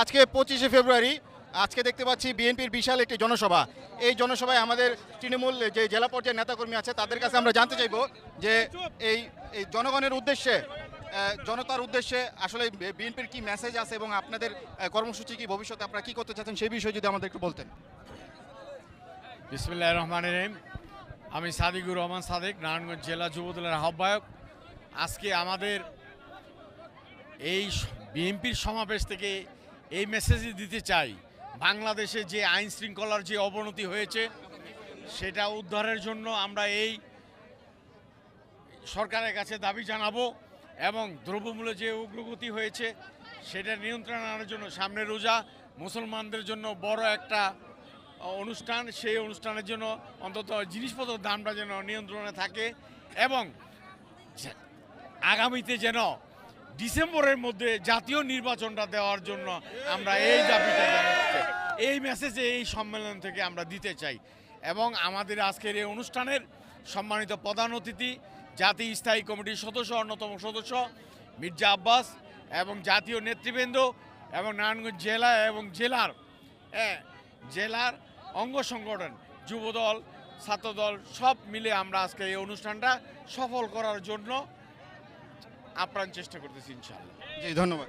আজকে পঁচিশে ফেব্রুয়ারি, আজকে দেখতে পাচ্ছি বিএনপির বিশাল একটি জনসভা। এই জনসভায় আমাদের তৃণমূল যে জেলা পর্যায়ের নেতাকর্মী আছে, তাদের কাছে আমরা জানতে চাইব যে এই এই জনগণের উদ্দেশ্যে জনতার উদ্দেশ্যে আসলে বিএনপির কি মেসেজ আছে এবং আপনাদের কর্মসূচি কি ভবিষ্যতে আপনারা কি করতে চাচ্ছেন সেই বিষয়ে যদি আমাদের একটু বলতেন। বিসমুল্লাহ রহমান রহিম। আমি সাদিকুর রহমান সাদেক, নারায়ণগঞ্জ জেলা যুবদলের আহ্বায়ক। আজকে আমাদের এই বিএনপির সমাবেশ থেকে এই মেসেজই দিতে চাই। বাংলাদেশে যে আইন শৃঙ্খলার যে অবনতি হয়েছে, সেটা উদ্ধারের জন্য আমরা এই সরকারের কাছে দাবি জানাব এবং দ্রব্যমূল্য যে উগ্রগতি হয়েছে, সেটা নিয়ন্ত্রণে আনার জন্য সামনে রোজা। মুসলমানদের জন্য বড় একটা অনুষ্ঠান, সেই অনুষ্ঠানের জন্য অন্তত জিনিসপত্র দামটা যেন নিয়ন্ত্রণে থাকে এবং আগামীতে যেন ডিসেম্বরের মধ্যে জাতীয় নির্বাচনটা দেওয়ার জন্য আমরা এই দাবিটা জানাচ্ছি। এই মেসেজে এই সম্মেলন থেকে আমরা দিতে চাই। এবং আমাদের আজকের এই অনুষ্ঠানের সম্মানিত প্রধান অতিথি জাতীয় স্থায়ী কমিটির সদস্য, অন্যতম সদস্য, মির্জা আব্বাস এবং জাতীয় নেতৃবৃন্দ এবং নারায়ণগঞ্জ জেলা এবং জেলার জেলার অঙ্গ সংগঠন, যুবদল, ছাত্রদল, সব মিলে আমরা আজকে এই অনুষ্ঠানটা সফল করার জন্য আপ্রাণ চেষ্টা করতেছি ইনশাআল্লাহ। জি ধন্যবাদ।